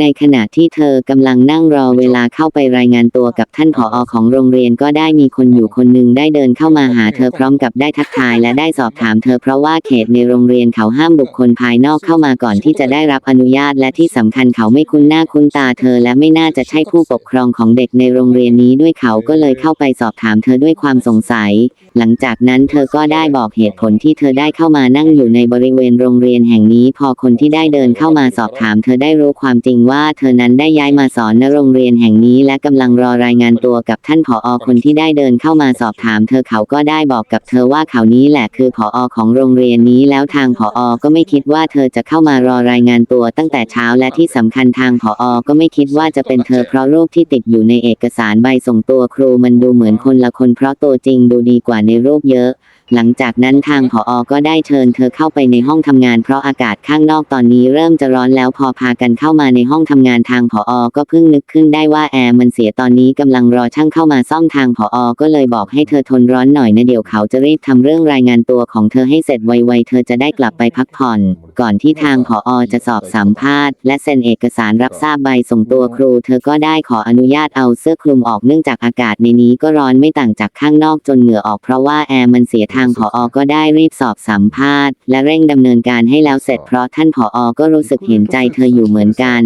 ในขณะที่เธอกำลังนั่งรอเวลาเข้าไปรายงานตัวกับท่านผออของโรงเรียนก็ได้มีคนอยู่คนหนึ่งได้เดินเข้ามาหาเธอพร้อมกับได้ทักทายและได้สอบถามเธอเพราะว่าเขตในโรงเรียนเขาห้ามบุคคลภายนอกเข้ามาก่อนที่จะได้รับอนุญาตและที่สำคัญเขาไม่คุ้นหน้าคุ้นตาเธอและไม่น่าจะใช่ผู้ปกครองของเด็กในโรงเรียนนี้ด้วยเขาก็เลยเข้าไปสอบถามเธอด้วยความสงสัย หลังจากนั้นเธอก็ได้บอกเหตุผลที่เธอได้เข้ามานั่งอยู่ในบริเวณโรงเรียนแห่งนี้ พอคนที่ได้เดินเข้ามาสอบถาม เธอได้รู้ความจริงว่าเธอนั้นได้ย้ายมาสอนณโรงเรียนแห่งนี้ และกำลังรอรายงานตัวกับท่านผออคนที่ได้เดินเข้ามาสอบถาม เธอเขาก็ได้บอกกับเธอว่าเขานี้แหละคือผออของโรงเรียนนี้ แล้วทางผออก็ไม่คิดว่าเธอจะเข้ามารอรายงานตัวตั้งแต่เช้าและที่สำคัญทางผออก็ไม่คิดว่าจะเป็นเธอเพราะรูปที่ติดอยู่ในเอกสารใบส่งตัวครูมันดูเหมือนคนละคนเพราะตัวจริงดูดีกว่าในรูปเยอะ หลังจากนั้นทางผออก็ได้เชิญเธอเข้าไปในห้องทำงานเพราะอากาศข้างนอกตอนนี้เริ่มจะร้อนแล้วพอพากันเข้ามาในห้องทำงานทางผออก็เพิ่งนึกขึ้นได้ว่าแอร์มันเสียตอนนี้กำลังรอช่างเข้ามาซ่อมทางผออก็เลยบอกให้เธอทนร้อนหน่อยนะเดี๋ยวเขาจะรีบทำเรื่องรายงานตัวของเธอให้เสร็จไวๆเธอจะได้กลับไปพักผ่อน ก่อนที่ทางผออจะสอบสัมภาษณ์ และเซ็นเอกสารรับทราบใบส่งตัวครู เธอก็ได้ขออนุญาตเอาเสื้อคลุมออกเนื่องจากอากาศในนี้ก็ร้อนไม่ต่างจากข้างนอกจนเหงื่อออกเพราะว่าแอร์มันเสียทางผออก็ได้รีบสอบสัมภาษณ์ และเร่งดำเนินการให้แล้วเสร็จเพราะท่านผออก็รู้สึกเห็นใจเธออยู่เหมือนกัน